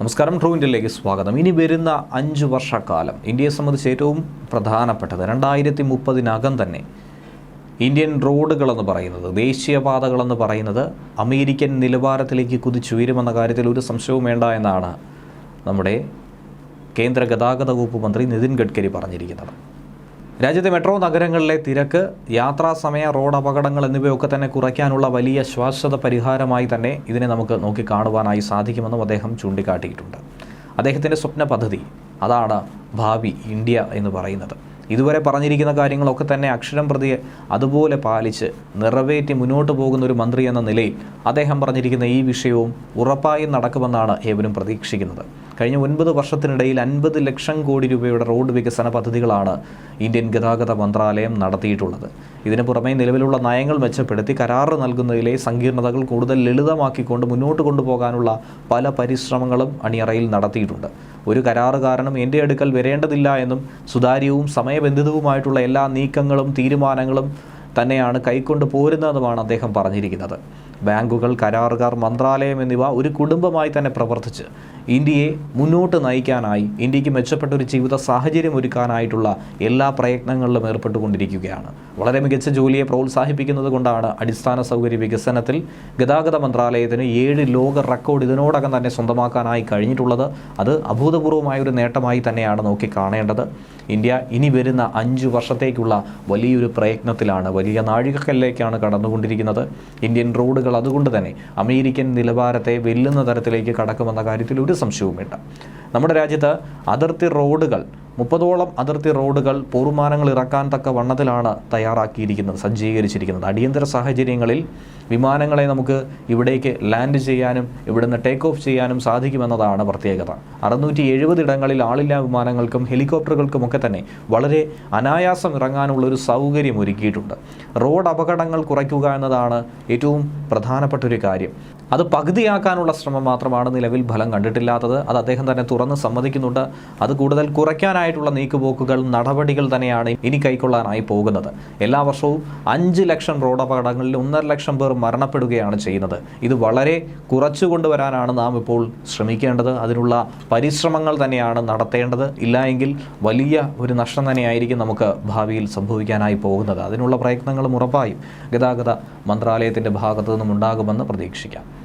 നമസ്കാരം ട്രൂ ഇന്ത്യയിലേക്ക് സ്വാഗതം. ഇനി വരുന്ന അഞ്ച് വർഷക്കാലം ഇന്ത്യയെ സംബന്ധിച്ച് ഏറ്റവും പ്രധാനപ്പെട്ടത് രണ്ടായിരത്തി മുപ്പതിനകം തന്നെ ഇന്ത്യൻ റോഡുകളെന്ന് പറയുന്നത് ദേശീയപാതകളെന്ന് പറയുന്നത് അമേരിക്കൻ നിലവാരത്തിലേക്ക് കുതിച്ചുയരുമെന്ന കാര്യത്തിൽ ഒരു സംശയവും വേണ്ട എന്നാണ് നമ്മുടെ കേന്ദ്ര ഗതാഗത വകുപ്പ് മന്ത്രി നിതിൻ ഗഡ്കരി പറഞ്ഞിരിക്കുന്നത്. രാജ്യത്തെ മെട്രോ നഗരങ്ങളിലെ തിരക്ക് യാത്രാ സമയ റോഡ് അപകടങ്ങൾ എന്നിവയൊക്കെ തന്നെ കുറയ്ക്കാനുള്ള വലിയ ശ്വാശ്വത പരിഹാരമായി തന്നെ ഇതിനെ നമുക്ക് നോക്കിക്കാണുവാനായി സാധിക്കുമെന്നും അദ്ദേഹം ചൂണ്ടിക്കാട്ടിയിട്ടുണ്ട്. അദ്ദേഹത്തിന്റെ സ്വപ്ന പദ്ധതി അതാണ് ഭാവി ഇന്ത്യ എന്ന് പറയുന്നത്. ഇതുവരെ പറഞ്ഞിരിക്കുന്ന കാര്യങ്ങളൊക്കെ തന്നെ അക്ഷരം പ്രതിയെ അതുപോലെ പാലിച്ച് നിറവേറ്റി മുന്നോട്ട് പോകുന്ന ഒരു മന്ത്രി എന്ന നിലയിൽ അദ്ദേഹം പറഞ്ഞിരിക്കുന്ന ഈ വിഷയവും ഉറപ്പായും നടക്കുമെന്നാണ് ഏവരും പ്രതീക്ഷിക്കുന്നത്. കഴിഞ്ഞ ഒൻപത് വർഷത്തിനിടയിൽ അൻപത് ലക്ഷം കോടി രൂപയുടെ റോഡ് വികസന പദ്ധതികളാണ് ഇന്ത്യൻ ഗതാഗത മന്ത്രാലയം നടത്തിയിട്ടുള്ളത്. ഇതിനു പുറമെ നിലവിലുള്ള നയങ്ങൾ മെച്ചപ്പെടുത്തി കരാറ് നൽകുന്നതിലെ സങ്കീർണതകൾ കൂടുതൽ ലളിതമാക്കിക്കൊണ്ട് മുന്നോട്ട് കൊണ്ടുപോകാനുള്ള പല പരിശ്രമങ്ങളും അണിയറയിൽ നടത്തിയിട്ടുണ്ട്. ഒരു കരാറുകാരനും എന്റെ അടുക്കൽ വരേണ്ടതില്ല എന്നും സുതാര്യവും സമയബന്ധിതവുമായിട്ടുള്ള എല്ലാ നീക്കങ്ങളും തീരുമാനങ്ങളും തന്നെയാണ് കൈക്കൊണ്ട് പോരുന്നതുമാണ് അദ്ദേഹം പറഞ്ഞിരിക്കുന്നത്. ബാങ്കുകൾ കരാറുകാർ മന്ത്രാലയം എന്നിവ ഒരു കുടുംബമായി തന്നെ പ്രവർത്തിച്ച് ഇന്ത്യയെ മുന്നോട്ട് നയിക്കാനായി ഇന്ത്യയ്ക്ക് മെച്ചപ്പെട്ട ഒരു ജീവിത സാഹചര്യം ഒരുക്കാനായിട്ടുള്ള എല്ലാ പ്രയത്നങ്ങളിലും ഏർപ്പെട്ടുകൊണ്ടിരിക്കുകയാണ്. വളരെ മികച്ച ജോലിയെ പ്രോത്സാഹിപ്പിക്കുന്നത് കൊണ്ടാണ് അടിസ്ഥാന സൗകര്യ വികസനത്തിൽ ഗതാഗത മന്ത്രാലയത്തിന് ഏഴ് ലോക റെക്കോർഡ് ഇതിനോടകം തന്നെ സ്വന്തമാക്കാനായി കഴിഞ്ഞിട്ടുള്ളത്. അത് അഭൂതപൂർവമായ ഒരു നേട്ടമായി തന്നെയാണ് നോക്കി കാണേണ്ടത് ഇന്ത്യ ഇനി വരുന്ന അഞ്ച് വർഷത്തേക്കുള്ള വലിയൊരു പ്രയത്നത്തിലാണ് വലിയ നാഴികക്കല്ലിലേക്കാണ് കടന്നുകൊണ്ടിരിക്കുന്നത്. ഇന്ത്യൻ റോഡുകൾ അതുകൊണ്ട് തന്നെ അമേരിക്കൻ നിലവാരത്തെ വെല്ലുന്ന തരത്തിലേക്ക് കടക്കുമെന്ന കാര്യത്തിൽ ഒരു സംശയവുമില്ല. നമ്മുടെ രാജ്യത്ത് അതിർത്തി റോഡുകൾ മുപ്പതോളം അതിർത്തി റോഡുകൾ പോർമാനങ്ങൾ ഇറക്കാൻ തക്ക വണ്ണത്തിലാണ് തയ്യാറാക്കിയിരിക്കുന്നത് സജ്ജീകരിച്ചിരിക്കുന്നത്. അടിയന്തര സാഹചര്യങ്ങളിൽ വിമാനങ്ങളെ നമുക്ക് ഇവിടേക്ക് ലാൻഡ് ചെയ്യാനും ഇവിടുന്ന് ടേക്ക് ഓഫ് ചെയ്യാനും സാധിക്കുമെന്നതാണ് പ്രത്യേകത. അറുന്നൂറ്റി എഴുപത് ഇടങ്ങളിൽ ആളില്ലാ വിമാനങ്ങൾക്കും ഹെലികോപ്റ്ററുകൾക്കുമൊക്കെ തന്നെ വളരെ അനായാസം ഇറങ്ങാനുള്ള ഒരു സൗകര്യം ഒരുക്കിയിട്ടുണ്ട്. റോഡ് അപകടങ്ങൾ കുറയ്ക്കുക എന്നതാണ് ഏറ്റവും പ്രധാനപ്പെട്ട ഒരു കാര്യം. അത് പകുതിയാക്കാനുള്ള ശ്രമം മാത്രമാണ് നിലവിൽ ഫലം കണ്ടിട്ടില്ലാത്തത്. അത് അദ്ദേഹം തന്നെ തുറന്ന് സമ്മതിക്കുന്നുണ്ട്. അത് കൂടുതൽ കുറയ്ക്കാനായിട്ടുള്ള നീക്കുപോക്കുകൾ നടപടികൾ തന്നെയാണ് ഇനി കൈക്കൊള്ളാനായി പോകുന്നത്. എല്ലാ വർഷവും അഞ്ച് ലക്ഷം റോഡപകടങ്ങളിൽ ഒന്നര ലക്ഷം പേർ മരണപ്പെടുകയാണ് ചെയ്യുന്നത്. ഇത് വളരെ കുറച്ചു കൊണ്ടുവരാനാണ് നാം ഇപ്പോൾ ശ്രമിക്കേണ്ടത്. അതിനുള്ള പരിശ്രമങ്ങൾ തന്നെയാണ് നടത്തേണ്ടത്. ഇല്ലായെങ്കിൽ വലിയ ഒരു നഷ്ടം തന്നെയായിരിക്കും നമുക്ക് ഭാവിയിൽ സംഭവിക്കാനായി പോകുന്നത്. അതിനുള്ള പ്രയത്നങ്ങളും ഉറപ്പായും ഗതാഗത മന്ത്രാലയത്തിന്റെ ഭാഗത്തു നിന്നും ഉണ്ടാകുമെന്ന് പ്രതീക്ഷിക്കാം.